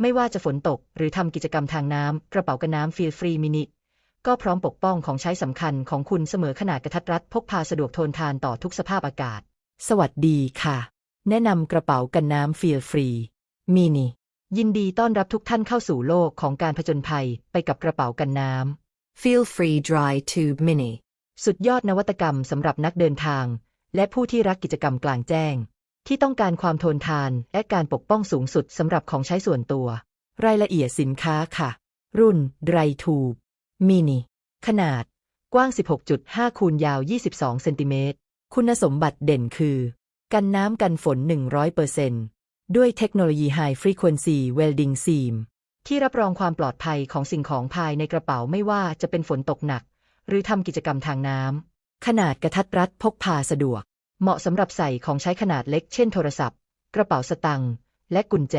ไม่ว่าจะฝนตกหรือทำกิจกรรมทางน้ำกระเป๋ากันน้ำฟีลฟรีมินิ ก็พร้อมปกป้องของใช้สำคัญของคุณเสมอขนาดกระทัดรัดพกพาสะดวกทนทานต่อทุกสภาพอากาศ สวัสดีค่ะ แนะนำกระเป๋ากันน้ำฟีลฟรีมินิยินดีต้อนรับทุกท่านเข้าสู่โลกของการผจญภัยไปกับกระเป๋ากันน้ Feel Free Dry Tube Mini ำสุดยอดนวัตกรรมสำหรับนักเดินทาง และผู้ที่รักกิจกรรมกลางแจ้ง ที่ต้องการความทนทานและการปกป้องสูงสุดสำหรับของใช้ส่วนตัว รายละเอียดสินค้าค่ะ รุ่น Dry Tube Mini ขนาด กว้าง 16.5 คูณยาว 22 เซนติเมตร คุณสมบัติเด่นคือ กันน้ำกันฝน 100%ด้วยเทคโนโลยี High Frequency Welding Seam ที่รับรองความปลอดภัยของสิ่งของภายในกระเป๋าไม่ว่าจะเป็นฝนตกหนัก หรือทำกิจกรรมทางน้ำขนาดกระทัดรัดพกพาสะดวก เหมาะสำหรับใส่ของใช้ขนาดเล็กเช่นโทรศัพท์ กระเป๋าสตางค์และกุญแจ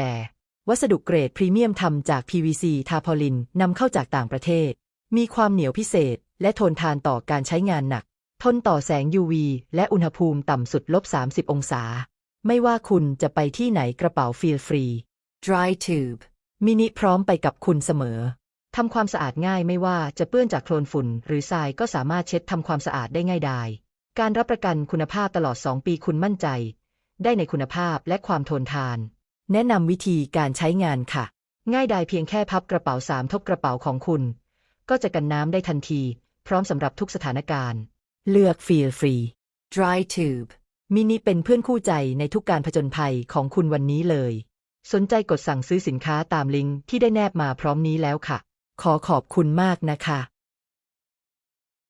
วัสดุเกรดพรีเมียมทำจาก PVC ทาพอลินนำเข้าจากต่างประเทศ มีความเหนียวพิเศษ และทนทานต่อการใช้งานหนัก ทนต่อแสง UV และอุณหภูมิต่ำสุดลบ 30 องศา ไม่ว่าคุณจะไปที่ไหนกระเป๋าฟีลฟรี Dry Tube มินิพร้อมไปกับคุณเสมอทำความสะอาดง่ายไม่ว่าจะเปื้อนจากโคลนฝุ่นหรือทรายก็สามารถเช็ดทำความสะอาดได้ง่ายดาย การรับประกันคุณภาพตลอด 2 ปีคุณมั่นใจ ได้ในคุณภาพและความทนทาน แนะนำวิธีการใช้งานค่ะ ง่ายดายเพียงแค่พับกระเป๋าสามทบกระเป๋าของคุณ ก็จะกันน้ำได้ทันที พร้อมสำหรับทุกสถานการณ์ เลือก Feel Free Dry Tube มินิเป็นเพื่อนคู่ใจในทุกการผจญภัยของคุณวันนี้เลย สนใจกดสั่งซื้อสินค้าตามลิงก์ที่ได้แนบมาพร้อมนี้แล้วค่ะ ขอขอบคุณมากนะคะ